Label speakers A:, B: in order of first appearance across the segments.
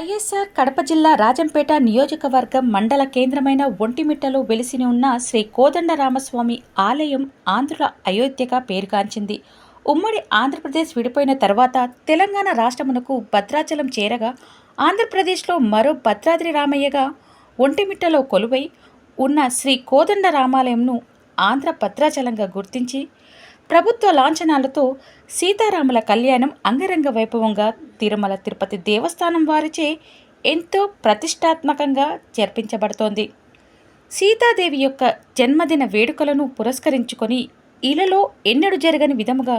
A: వైఎస్ఆర్ కడప జిల్లా రాజంపేట నియోజకవర్గం మండల కేంద్రమైన ఒంటిమిట్టలో వెలిసిని ఉన్న శ్రీ కోదండరామస్వామి ఆలయం ఆంధ్రుల అయోధ్యగా పేరుగాంచింది. ఉమ్మడి ఆంధ్రప్రదేశ్ విడిపోయిన తర్వాత తెలంగాణ రాష్ట్రమునకు భద్రాచలం చేరగా ఆంధ్రప్రదేశ్లో మరో భద్రాద్రి రామయ్యగా ఒంటిమిట్టలో కొలువై ఉన్న శ్రీ కోదండ రామాలయంను ఆంధ్ర భద్రాచలంగా గుర్తించి ప్రభుత్వ లాంఛనాలతో సీతారాముల కళ్యాణం అంగరంగ వైభవంగా తిరుమల తిరుపతి దేవస్థానం వారిచే ఎంతో ప్రతిష్టాత్మకంగా జరిపించబడుతోంది. సీతాదేవి యొక్క జన్మదిన వేడుకలను పురస్కరించుకొని ఇలలో ఎన్నడూ జరగని విధముగా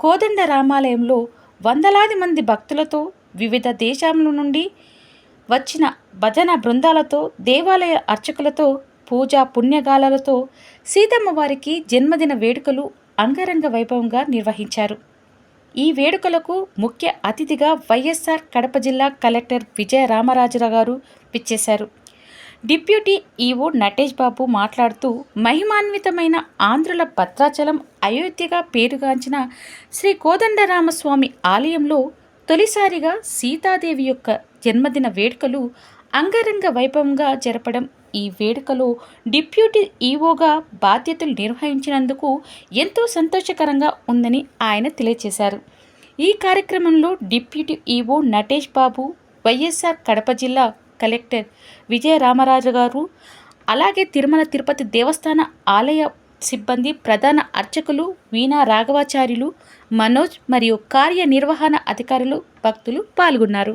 A: కోదండ రామాలయంలో వందలాది మంది భక్తులతో వివిధ దేశాల నుండి వచ్చిన భజన బృందాలతో దేవాలయ అర్చకులతో పూజా పుణ్యగాలలతో సీతమ్మవారికి జన్మదిన వేడుకలు అంగరంగ వైభవంగా నిర్వహించారు. ఈ వేడుకలకు ముఖ్య అతిథిగా వైఎస్ఆర్ కడప జిల్లా కలెక్టర్ విజయ రామరాజురావు గారు విచ్చేశారు. డిప్యూటీ ఈవో నటేష్ బాబు మాట్లాడుతూ మహిమాన్వితమైన ఆంధ్రుల భద్రాచలం అయోధ్యగా పేరుగాంచిన శ్రీ కోదండరామస్వామి ఆలయంలో తొలిసారిగా సీతాదేవి యొక్క జన్మదిన వేడుకలు అంగరంగ వైభవంగా జరపడం ఈ వేడుకలో డిప్యూటీ ఈవోగా బాధ్యతలు నిర్వహించినందుకు ఎంతో సంతోషకరంగా ఉందని ఆయన తెలియజేశారు ఈ కార్యక్రమంలో డిప్యూటీ ఈవో నటేష్ బాబు వైఎస్ఆర్ కడప జిల్లా కలెక్టర్ విజయ రామరాజు గారు అలాగే తిరుమల తిరుపతి దేవస్థాన ఆలయ సిబ్బంది ప్రధాన అర్చకులు వీణా రాఘవాచార్యులు మనోజ్ మరియు కార్యనిర్వహణ అధికారులు భక్తులు పాల్గొన్నారు.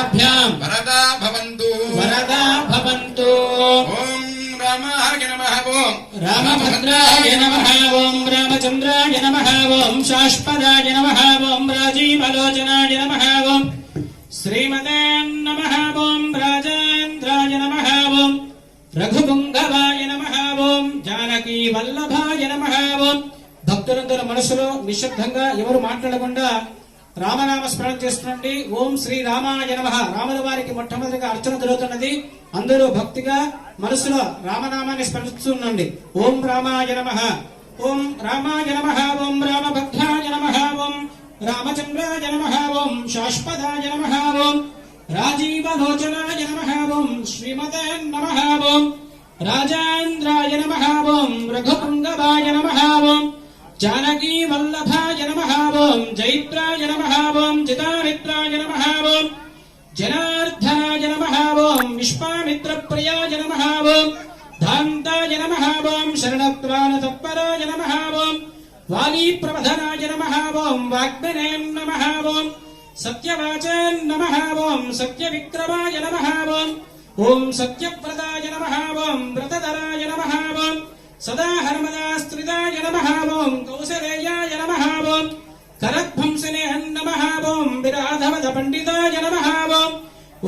B: వరాభ్యాం
C: వరదా భవంతు.
B: వరదా భవంతు.
C: ఓం రామాయ నమః. ఓం
B: రామభద్రాయ నమః. ఓం రామచంద్రాయ నమః. ఓం శాశ్వతాయ నమః. ఓం రాజీవలోచనాయ నమః. ఓం శ్రీమతే నమః. ఓం రాజేంద్రాయ నమః. ఓం రఘుపుంగవాయ నమః. ఓం జానకీ వల్లభాయ నమః. ఓం భక్తులందరూ మనసులో నిశ్శబ్దంగా ఎవరు మాట్లాడకుండా రామనామ స్మరణ చేస్తుండండి. ఓం శ్రీ రామాయ నమ. రాముల వారికి మొట్టమొదటిగా అర్చన జరుగుతున్నది. అందరూ భక్తిగా మనసులో రామనామాన్ని స్మరిస్తుండండి. ఓం రామాయ నమ. ఓం రామాయ నమ. ఓం రామభద్రాయ నమ. ఓం రామచంద్రాయ నమ. ఓం శాశ్వతాయ నమ. ఓం రాజీవలోచనాయ నమ. ఓం శ్రీమతే నమ. ఓం రాజేంద్రాయ నమ. ఓం రఘుపుంగవాయ నమ. ఓం జానకీ వల్లభాయ నమః జైత్రాయ నమః ఓం జితామిత్రాయ నమః జనార్దనాయ నమః ఓం విశ్వామిత్రప్రియాయ నమః ధాంతాయ నమః ఓం తత్పరాయ నమః ఓం వాలీప్రవధనాయ నమః వాగ్మనేం వాగ్మినే సత్యవాచాన్ ఓం సత్యవాచే నమః ఓం సత్యవిక్రమాయ నమః ఓం సత్యవ్రతాయ నమః వ్రతధరాయ నమః సదా హర్మదాస్త్రిదాయ నమః నమహాభోం కౌశలేయాయ నమహాభోం ఓం కరధ్వంసనే నమః విరాధవద పండితాయ నమహాభోం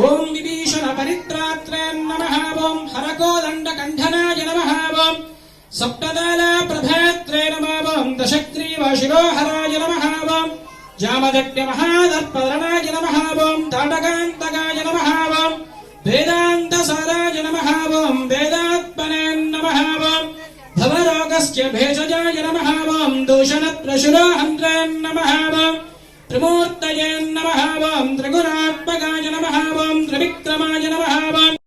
B: ఓం విభీషణ పరిత్రాత్రే నమహాభోం హరకోదండ కంఠనాయ నమహాభోం ఓం సప్తదాల ప్రభేత్రే నమః దశగ్రీవ శిరోహరాయ నమహాభోం జామదట్య మహాదర్పదరణాయ నమహాభోం తాటకాంతకాయ నమహాభోం వేదా భవరోగస్య భేషజాయ నమః ఓం దూషణత్రశురోహంత్రే నమః ఓం త్రిమూర్తయే నమః ఓం త్రిగుణాత్మకాయ నమః ఓం త్రివిక్రమాయ నమః ఓం